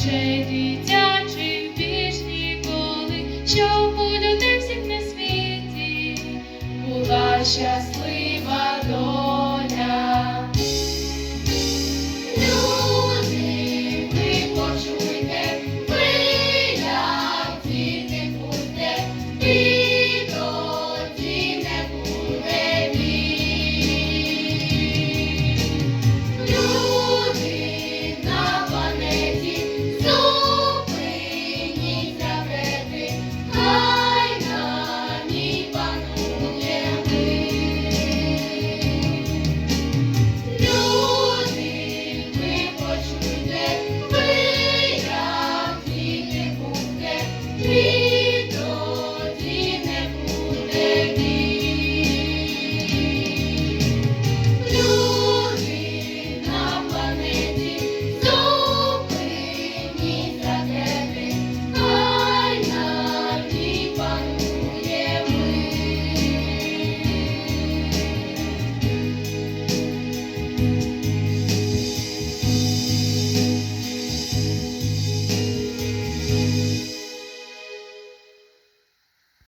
очей дитячих більш ніколи, щоб у людей всіх на світі була щаслива.